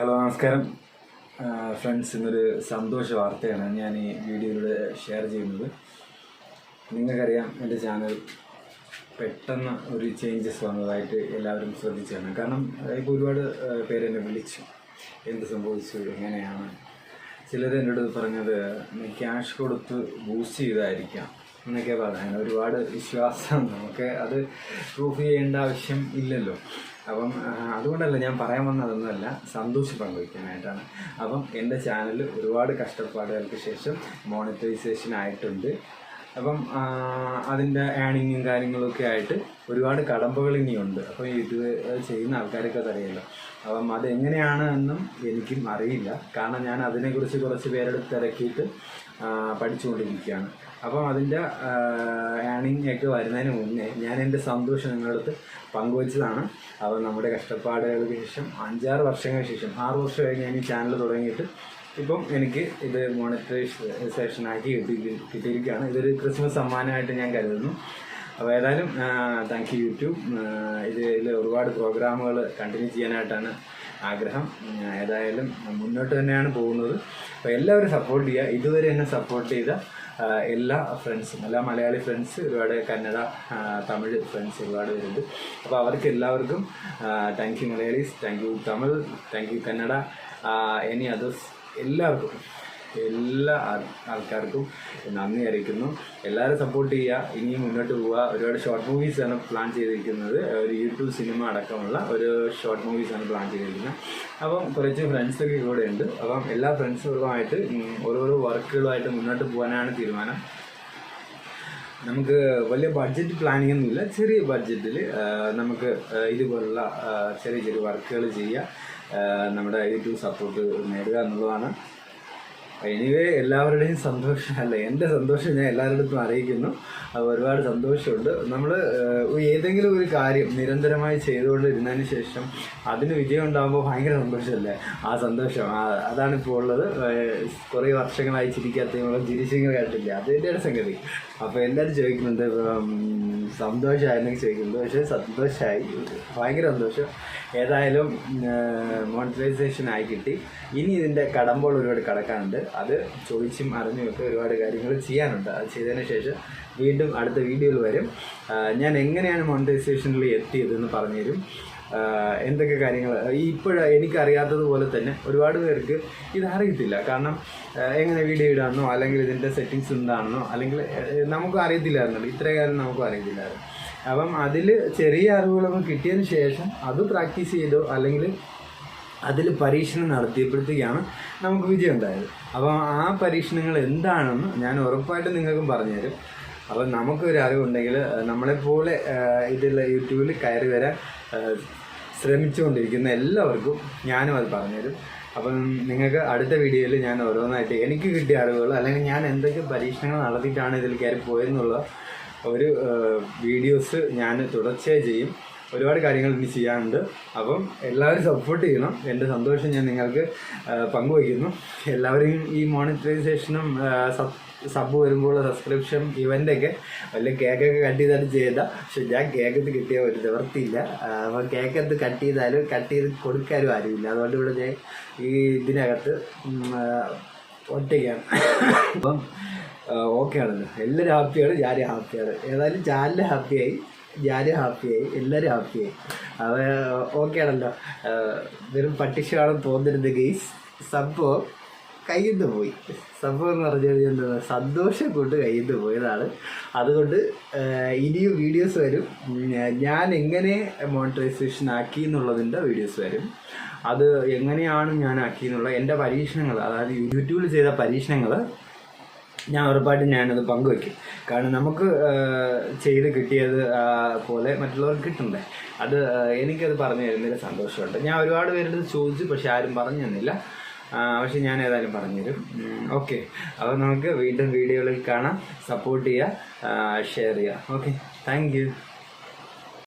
Hello നമസ്കാരം. Friends ഇന്നൊരു സന്തോഷ വാർത്തയാണ് ഞാൻ ഈ വീഡിയോയിലൂടെ ഷെയർ ചെയ്യുന്നത്. നിങ്ങൾക്കറിയാം എന്റെ ചാനൽ പെട്ടെന്ന് ഒരു ചേഞ്ചസ് വന്നതായിട്ട് എല്ലാവരും ശ്രദ്ധിച്ചാണ്. കാരണം ഇപ്പോൾ ഒരുപാട് പേരെന്നെ വിളിച്ചു. എന്ത് സംഭവിച്ചു? എങ്ങനെയാണ്? ചിലർ എന്നോട് പറഞ്ഞത് ക്യാഷ് കൊടുത്ത് ബൂസ്റ്റ് ചെയ്തായിരിക്കാം. എന്നൊക്കെ പറയാൻ ഒരുപാട് വിശ്വാസം. നമുക്ക് അത് പ്രൂഫ് ചെയ്യേണ്ട ആവശ്യം ഇല്ലല്ലോ. അപ്പം അതുകൊണ്ടല്ല ഞാൻ പറയാൻ വന്നതൊന്നുമല്ല സന്തോഷം പങ്കുവയ്ക്കാനായിട്ടാണ്. അപ്പം എന്റെ ചാനൽ ഒരുപാട് കഷ്ടപ്പാടുകൾക്ക് ശേഷം മോണിറ്റൈസേഷൻ ആയിട്ടുണ്ട്. അപ്പം അതിന്റെ ഏണിങ്ങും കാര്യങ്ങളൊക്കെ ആയിട്ട് ഒരുപാട് കടമ്പകൾ ഇനിയുണ്ട്. അപ്പം ഇത് ചെയ്യുന്ന ആൾക്കാരൊക്കെ അതറിയല്ലോ അപ്പം അതെങ്ങനെയാണ് എന്നും എനിക്കും അറിയില്ല. കാരണം ഞാൻ അതിനെക്കുറിച്ച് കുറച്ച് പേരെടുത്ത് തിരക്കിയിട്ട് പഠിച്ചുകൊണ്ടിരിക്കുകയാണ്. അപ്പം അതിന്റെ ഏണിംഗ് ഒക്കെ വരുന്നതിന് മുന്നേ ഞാൻ എന്റെ സന്തോഷം നിങ്ങളടുത്ത് പങ്കുവച്ചതാണ്. അപ്പോൾ നമ്മുടെ കഷ്ടപ്പാടുകൾക്ക് ശേഷം അഞ്ചാറ് വർഷങ്ങൾക്ക് ശേഷം ആറ് വർഷമായി ഞാൻ ഈ ചാനൽ തുടങ്ങിയിട്ട് ഇപ്പം എനിക്ക് ഇത് മോണിറ്റൈസേഷൻ സെഷനാക്കി കിട്ടി കിട്ടിയിരിക്കുകയാണ്. ഇതൊരു ക്രിസ്മസ് സമ്മാനമായിട്ട് ഞാൻ കരുതുന്നു. അപ്പോൾ ഏതായാലും താങ്ക് യു യൂട്യൂബ് ഇതിൽ ഒരുപാട് പ്രോഗ്രാമുകൾ കണ്ടിന്യൂ ചെയ്യാനായിട്ടാണ് ആഗ്രഹം. ഏതായാലും മുന്നോട്ട് തന്നെയാണ് പോകുന്നത്. അപ്പോൾ എല്ലാവരും സപ്പോർട്ട് ചെയ്യുക. ഇതുവരെ എന്നെ സപ്പോർട്ട് ചെയ്ത എല്ലാ ഫ്രണ്ട്സും എല്ലാ മലയാളി ഫ്രണ്ട്സ് ഒരുപാട് കന്നഡ തമിഴ് ഫ്രണ്ട്സ് ഒരുപാട് പേരുണ്ട്. അപ്പോൾ അവർക്ക് എല്ലാവർക്കും thank you Malayalees thank you Tamil thank you Kannada any others എല്ലാവർക്കും. എല്ലാ ആൾ- ആൾക്കാർക്കും നന്ദി അറിയിക്കുന്നു. എല്ലാവരും സപ്പോർട്ട് ചെയ്യുക. ഇനിയും മുന്നോട്ട് പോവുക. ഒരുപാട് ഷോർട്ട് മൂവീസ് ആണ് പ്ലാൻ ചെയ്തിരിക്കുന്നത്. ഒരു യൂട്യൂബ് സിനിമ അടക്കമുള്ള ഒരു ഷോർട്ട് മൂവീസ് ആണ് പ്ലാൻ ചെയ്തിരിക്കുന്നത്. അപ്പം കുറച്ച് ഫ്രണ്ട്സൊക്കെ കൂടെ ഉണ്ട്. അപ്പം എല്ലാ ഫ്രണ്ട്സുകളുമായിട്ട് ഓരോരോ വർക്കുകളുമായിട്ട് മുന്നോട്ട് പോകാനാണ് തീരുമാനം. നമുക്ക് വലിയ ബഡ്ജറ്റ് പ്ലാനിങ് ഒന്നുമില്ല. ചെറിയ ബഡ്ജറ്റിൽ നമുക്ക് ഇതുപോലുള്ള ചെറിയ ചെറിയ വർക്കുകൾ ചെയ്യുക. നമ്മുടെ യൂട്യൂബ് സപ്പോർട്ട് നേടുക എന്നുള്ളതാണ്. എനിവേ എല്ലാവരുടെയും സന്തോഷം അല്ല എന്റെ സന്തോഷം ഞാൻ എല്ലാവരുടെ അടുത്തും അറിയിക്കുന്നു. ഒരുപാട് സന്തോഷമുണ്ട്. നമ്മൾ ഏതെങ്കിലും ഒരു കാര്യം നിരന്തരമായി ചെയ്തുകൊണ്ടിരുന്നതിന് ശേഷം അതിന് വിജയം ഉണ്ടാകുമ്പോൾ ഭയങ്കര സന്തോഷമല്ലേ? ആ സന്തോഷം അതാണ് ഇപ്പോൾ ഉള്ളത്. കുറേ വർഷങ്ങളായി ചിരിക്കാത്തതിനുള്ള ചിരിച്ചിങ്ങനെ കേട്ടില്ല ഒരു സംഗതി. അപ്പോൾ എല്ലാവരും ചോദിക്കുന്നുണ്ട് ഉം, സന്തോഷമായിരുന്നെങ്കിൽ ചോദിക്കുന്നത് പക്ഷേ സന്തോഷമായി ഭയങ്കര സന്തോഷം. ഏതായാലും മോണിറ്റൈസേഷൻ ആയി കിട്ടി. ഇനി ഇതിന്റെ കടമ്പോൾ ഒരുപാട് കടക്കാനുണ്ട്. അത് ചോദിച്ചും അറിഞ്ഞുമൊക്കെ ഒരുപാട് കാര്യങ്ങൾ ചെയ്യാനുണ്ട്. അത് ചെയ്തതിന് ശേഷം വീണ്ടും അടുത്ത വീഡിയോയിൽ വരും. ഞാൻ എങ്ങനെയാണ് മോണിറ്റൈസേഷനിൽ എത്തിയതെന്ന് പറഞ്ഞുതരും. എന്തൊക്കെ കാര്യങ്ങൾ? ഇപ്പോഴ എനിക്കറിയാത്തതുപോലെ തന്നെ ഒരുപാട് പേർക്ക് ഇത് കാരണം എങ്ങനെ വീഡിയോ ഇടാമെന്നോ അല്ലെങ്കിൽ ഇതിന്റെ സെറ്റിങ്സ് എന്താണെന്നോ അല്ലെങ്കിൽ നമുക്ക് അറിയത്തില്ലായിരുന്നു. ഇത്രയും ഇത്ര കാലം നമുക്കും അറിയത്തില്ലായിരുന്നു. അപ്പം അതിൽ ചെറിയ അറിവുകളൊക്കെ കിട്ടിയതിന് ശേഷം അത് പ്രാക്ടീസ് ചെയ്തോ അല്ലെങ്കിൽ അതിൽ പരീക്ഷണം നടത്തിയപ്പോഴത്തേക്കാണ് നമുക്ക് വിജയം ഉണ്ടായത്. അപ്പോൾ ആ പരീക്ഷണങ്ങൾ എന്താണെന്ന് ഞാൻ ഉറപ്പായിട്ട് നിങ്ങൾക്കും പറഞ്ഞുതരും. അപ്പം നമുക്കൊരു അറിവുണ്ടെങ്കിൽ നമ്മളെപ്പോലെ ഇതിൽ യൂട്യൂബിൽ കയറി വരാൻ ശ്രമിച്ചുകൊണ്ടിരിക്കുന്ന എല്ലാവർക്കും ഞാനും അത് പറഞ്ഞുതരും. അപ്പം നിങ്ങൾക്ക് അടുത്ത വീഡിയോയിൽ ഞാൻ ഓരോന്നായിട്ട് എനിക്ക് കിട്ടിയ അറിവുകൾ അല്ലെങ്കിൽ ഞാൻ എന്തൊക്കെ പരീക്ഷണങ്ങൾ നടത്തിയിട്ടാണ് ഇതിൽ കയറി പോയെന്നുള്ള ഒരു വീഡിയോസ് ഞാൻ തുടർച്ചയായി ചെയ്യും. ഒരുപാട് കാര്യങ്ങൾ ഇനി ചെയ്യാനുണ്ട്. അപ്പം എല്ലാവരും സപ്പോർട്ട് ചെയ്യണം. എന്റെ സന്തോഷം ഞാൻ നിങ്ങൾക്ക് പങ്കുവയ്ക്കുന്നു. എല്ലാവരും ഈ മോണിറ്ററൈസേഷനും സബ് വരുമ്പോൾ സബ്സ്ക്രിപ്ഷൻ ഇവന്റൊക്കെ വലിയ കേക്കൊക്കെ കട്ട് ചെയ്താലും ചെയ്ത പക്ഷെ ഞാൻ കേക്കത്ത് കിട്ടിയ ഒരു നിവർത്തിയില്ല. അപ്പം കേക്കത്ത് കട്ട് ചെയ്താലും കട്ട് ചെയ്ത് കൊടുക്കാനും ആരുമില്ല. അതുകൊണ്ട് ഇവിടെ ഞാൻ ഈ ഇതിനകത്ത് ഒറ്റയ്ക്കാണ്. അപ്പം ഓക്കെ ആണല്ലോ. എല്ലാവരും ഹാപ്പിയാണ് ഞാനും ഹാപ്പിയാണ് ഏതായാലും ചാനൽ ഹാപ്പിയായി ഞാനും ഹാപ്പിയായി എല്ലാവരും ഹാപ്പിയായി അവ ഓക്കെ ആണല്ലോ. വെറും പട്ടിഷമാണെന്ന് തോന്നരുത് ഗെയ്സ് സംഭവം കയ്യിൽ നിന്ന് പോയി. സംഭവം എന്ന് പറഞ്ഞു കഴിഞ്ഞാൽ സന്തോഷം കൊണ്ട് കയ്യിൽ നിന്ന് പോയതാണ്. അതുകൊണ്ട് ഇനിയും വീഡിയോസ് വരും. ഞാൻ എങ്ങനെ മോണിറ്റൈസേഷൻ ആക്കി എന്നുള്ളതിന്റെ വീഡിയോസ് വരും. അത് എങ്ങനെയാണ് ഞാൻ ആക്കി എന്നുള്ള എന്റെ പരീക്ഷണങ്ങൾ അതായത് യൂട്യൂബിൽ ചെയ്ത പരീക്ഷണങ്ങൾ ഞാൻ ഉറപ്പായിട്ടും ഞാനത് പങ്കുവെക്കും. കാരണം നമുക്ക് ചെയ്ത് കിട്ടിയത് പോലെ മറ്റുള്ളവർക്ക് കിട്ടണ്ടേ അത് എനിക്കത് പറഞ്ഞു തരുന്നതിൽ സന്തോഷമുണ്ട്. ഞാൻ ഒരുപാട് പേരുടെ ചോദിച്ചു പക്ഷെ ആരും പറഞ്ഞു തന്നില്ല. പക്ഷെ ഞാൻ ഏതായാലും പറഞ്ഞുതരും ഓക്കെ. അപ്പോൾ നമുക്ക് വീണ്ടും വീഡിയോകളിൽ കാണാം. സപ്പോർട്ട് ചെയ്യുക ഷെയർ ചെയ്യുക. ഓക്കെ. താങ്ക്